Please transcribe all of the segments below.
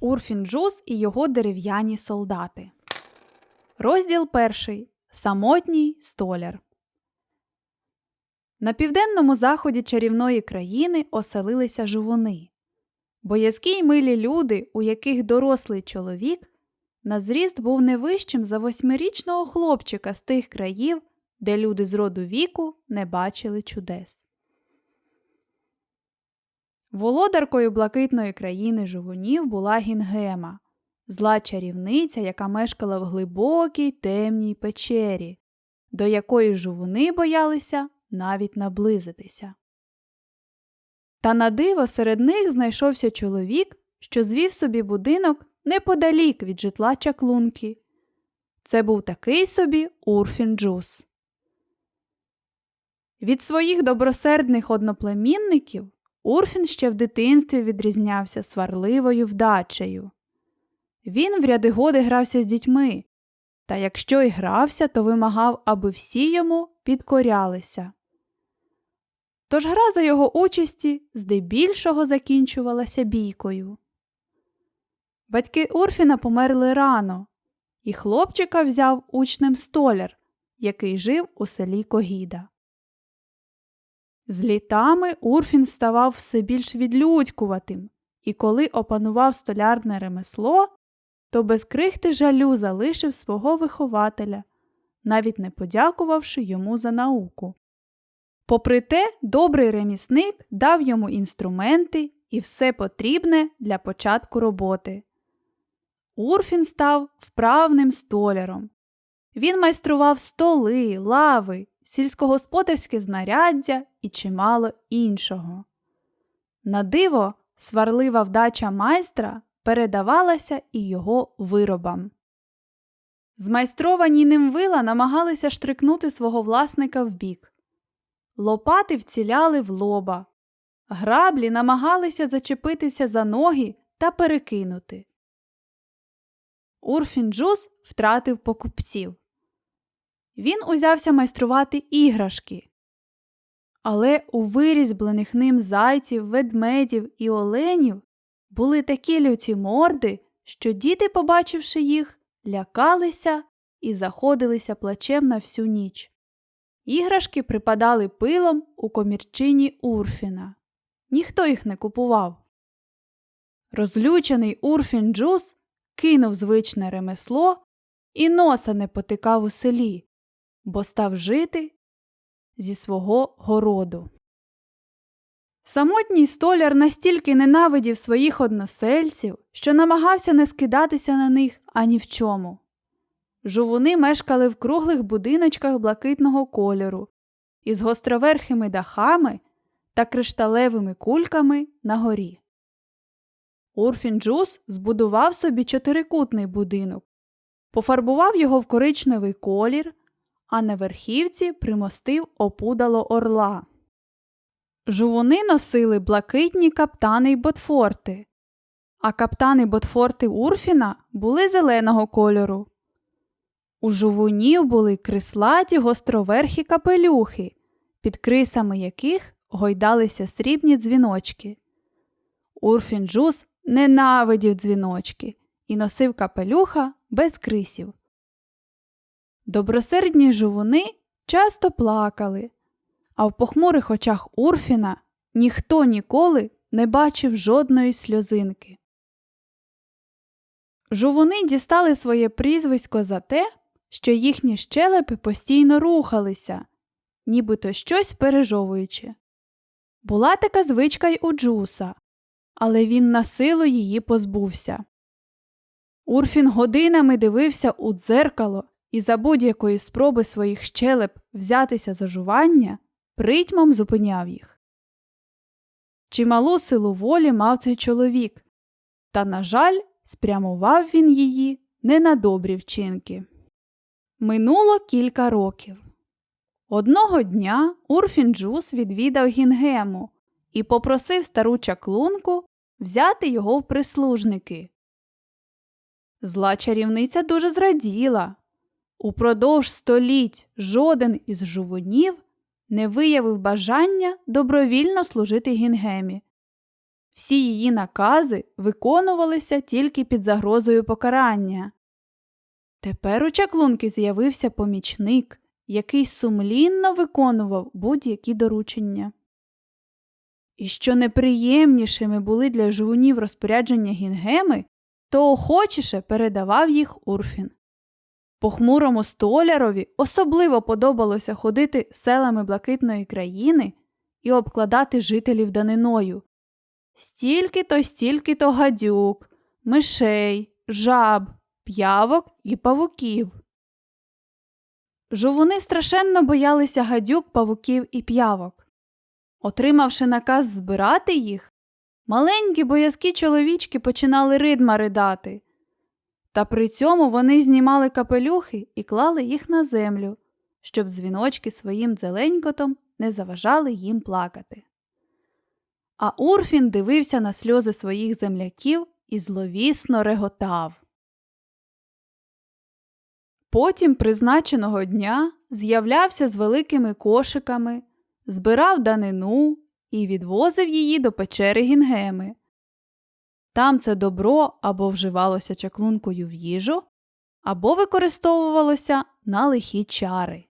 Урфінджус і його дерев'яні солдати. Розділ перший. Самотній столяр. На південному заході чарівної країни оселилися жувуни. Боязкі й милі люди, у яких дорослий чоловік на зріст був не вищим за восьмирічного хлопчика з тих країв, де люди з роду віку не бачили чудес. Володаркою блакитної країни жувунів була Гінгема, зла чарівниця, яка мешкала в глибокій темній печері, до якої жувуни боялися навіть наблизитися. Та на диво серед них знайшовся чоловік, що звів собі будинок неподалік від житла чаклунки. Це був такий собі Урфін-Джус. Від своїх добросердних одноплемінників Урфін ще в дитинстві відрізнявся сварливою вдачею. Він в ряди годи грався з дітьми, та якщо й грався, то вимагав, аби всі йому підкорялися. Тож гра за його участі здебільшого закінчувалася бійкою. Батьки Урфіна померли рано, і хлопчика взяв учнем столяр, який жив у селі Когіда. З літами Урфін ставав все більш відлюдькуватим, і коли опанував столярне ремесло, то без крихти жалю залишив свого вихователя, навіть не подякувавши йому за науку. Попри те, добрий ремісник дав йому інструменти і все потрібне для початку роботи. Урфін став вправним столяром. Він майстрував столи, лави, сільськогосподарське знаряддя і чимало іншого. На диво, сварлива вдача майстра передавалася і його виробам. Змайстровані ним вила намагалися штрикнути свого власника вбік. Лопати вціляли в лоба, граблі намагалися зачепитися за ноги та перекинути. Урфін-Джус втратив покупців. Він узявся майструвати іграшки. Але у вирізблених ним зайців, ведмедів і оленів були такі люті морди, що діти, побачивши їх, лякалися і заходилися плачем на всю ніч. Іграшки припадали пилом у комірчині Урфіна. Ніхто їх не купував. Розлючений Урфін Джус кинув звичне ремесло і носа не потикав у селі, бо став жити зі свого городу. Самотній столяр настільки ненавидів своїх односельців, що намагався не скидатися на них ані в чому. Жувуни мешкали в круглих будиночках блакитного кольору із гостроверхими дахами та кришталевими кульками на горі. Урфін Джус збудував собі чотирикутний будинок, пофарбував його в коричневий колір, а на верхівці примостив опудало орла. Жувуни носили блакитні каптани й ботфорти, а каптани ботфорти Урфіна були зеленого кольору. У жувунів були крислаті гостроверхі капелюхи, під крисами яких гойдалися срібні дзвіночки. Урфін Джус ненавидів дзвіночки і носив капелюха без крисів. Добросердні жувуни часто плакали, а в похмурих очах Урфіна ніхто ніколи не бачив жодної сльозинки. Жувуни дістали своє прізвисько за те, що їхні щелепи постійно рухалися, нібито щось пережовуючи. Була така звичка й у Джуса, але він на силу її позбувся. Урфін годинами дивився у дзеркало і за будь-якої спроби своїх щелеп взятися за жування притьмом зупиняв їх. Чималу силу волі мав цей чоловік, та, на жаль, спрямував він її не на добрі вчинки. Минуло кілька років. Одного дня Урфін Джус відвідав Гінгему і попросив стару чаклунку взяти його в прислужники. Зла чарівниця дуже зраділа. Упродовж століть жоден із жувунів не виявив бажання добровільно служити Гінгемі. Всі її накази виконувалися тільки під загрозою покарання. Тепер у чаклунки з'явився помічник, який сумлінно виконував будь-які доручення. І що неприємнішими були для жовунів розпорядження гінгеми, то охочіше передавав їх Урфін. Похмурому столярові особливо подобалося ходити селами блакитної країни і обкладати жителів даниною. Стільки-то, стільки-то гадюк, мишей, жаб, п'явок і павуків. Жовуни страшенно боялися гадюк, павуків і п'явок. Отримавши наказ збирати їх, маленькі боязкі чоловічки починали ридма ридати. Та при цьому вони знімали капелюхи і клали їх на землю, щоб дзвіночки своїм зеленькотом не заважали їм плакати. А Урфін дивився на сльози своїх земляків і зловісно реготав. Потім призначеного дня з'являвся з великими кошиками, збирав данину і відвозив її до печери гінгеми. Там це добро або вживалося чаклункою в їжу, або використовувалося на лихі чари.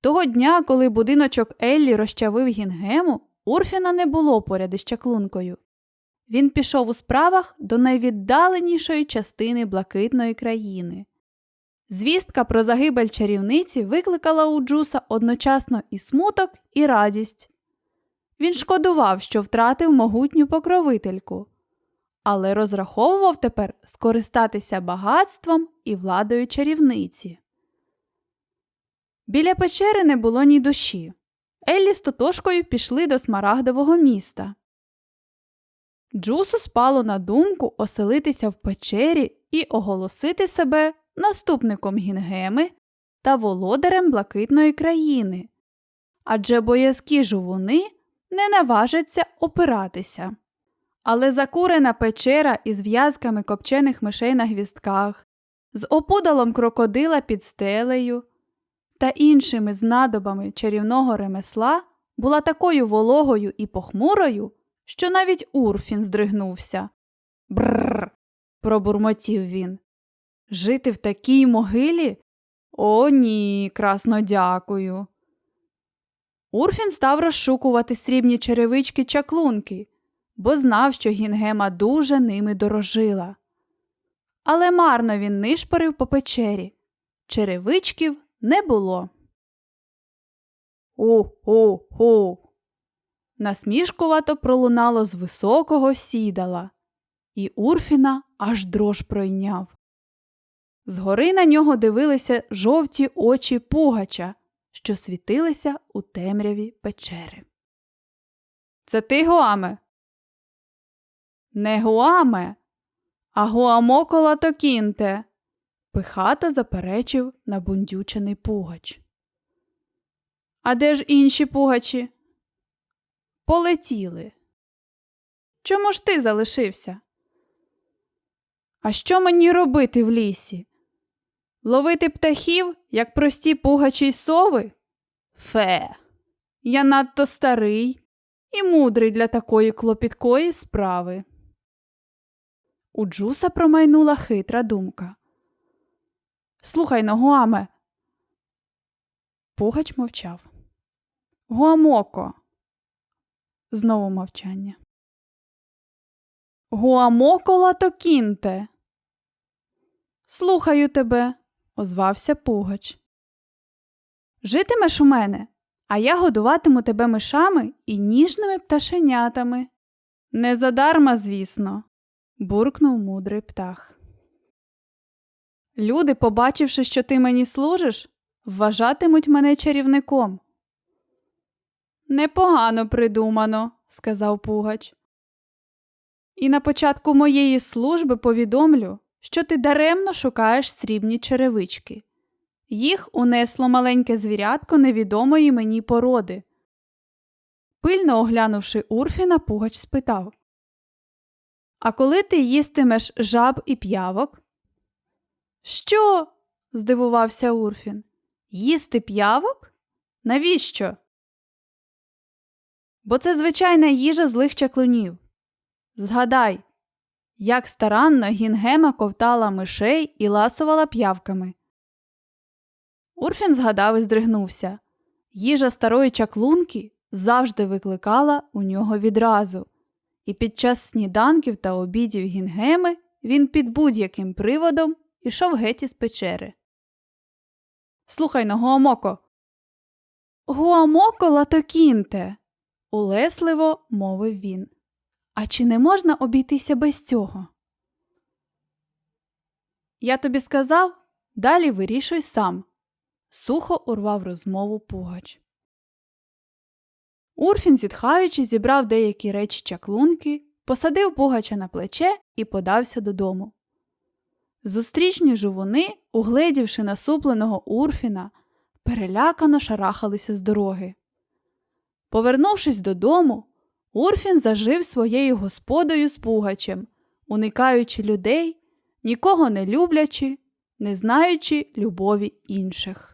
Того дня, коли будиночок Еллі розчавив гінгему, Урфіна не було поряд із чаклункою. Він пішов у справах до найвіддаленішої частини блакитної країни. Звістка про загибель чарівниці викликала у Джуса одночасно і смуток, і радість. Він шкодував, що втратив могутню покровительку, але розраховував тепер скористатися багатством і владою чарівниці. Біля печери не було ні душі. Еллі з Тотошкою пішли до смарагдового міста. Джусу спало на думку оселитися в печері і оголосити себе наступником Гінгеми та володарем блакитної країни. Адже боязкі жовуни не наважаться опиратися. Але закурена печера із в'язками копчених мишей на гвістках, з опудалом крокодила під стелею та іншими знадобами чарівного ремесла була такою вологою і похмурою, що навіть Урфін здригнувся. Бррр. пробурмотів він. Жити в такій могилі? О, ні, красно дякую. Урфін став розшукувати срібні черевички чаклунки, бо знав, що Гінгема дуже ними дорожила. Але марно він нишпорив по печері. Черевичків не було. О-о-о. Насмішкувато пролунало з високого сідала, і Урфіна аж дрож пройняв. Згори на нього дивилися жовті очі пугача, що світилися у темряві печери. Це ти, Гуаме? Не Гуаме, а Гуамокола Токінте, пихато заперечив набундючений пугач. А де ж інші пугачі? Полетіли. Чому ж ти залишився? А що мені робити в лісі? Ловити птахів, як прості пугачі й сови? Фе, я надто старий і мудрий для такої клопіткої справи. У Джуса промайнула хитра думка. Слухай но, Гуаме. Пугач мовчав. Гуамоко. Знову мовчання. Гуамоко латокінте. Слухаю тебе, озвався Пугач. Житимеш у мене, а я годуватиму тебе мишами і ніжними пташенятами. Не задарма, звісно, буркнув мудрий птах. Люди, побачивши, що ти мені служиш, вважатимуть мене чарівником. Непогано придумано, сказав Пугач. І на початку моєї служби повідомлю, що ти даремно шукаєш срібні черевички. Їх унесло маленьке звірятко невідомої мені породи. Пильно оглянувши Урфіна, Пугач спитав А коли ти їстимеш жаб і п'явок? Що? здивувався Урфін. Їсти п'явок? Навіщо? Бо це звичайна їжа злих чаклунів. Згадай, як старанно Гінгема ковтала мишей і ласувала п'явками. Урфін згадав і здригнувся. Їжа старої чаклунки завжди викликала у нього відразу, і під час сніданків та обідів Гінгеми він під будь-яким приводом ішов геть із печери. Слухай но, Гуамоко. Гуамоко латокінте, улесливо мовив він. А чи не можна обійтися без цього? Я тобі сказав, далі вирішуй сам. Сухо урвав розмову Пугач. Урфін, зітхаючи, зібрав деякі речі чаклунки, посадив Пугача на плече і подався додому. Зустрічні жувуни, угледівши насупленого Урфіна, перелякано шарахалися з дороги. Повернувшись додому, Урфін зажив своєю господою з Пугачем, уникаючи людей, нікого не люблячи, не знаючи любові інших.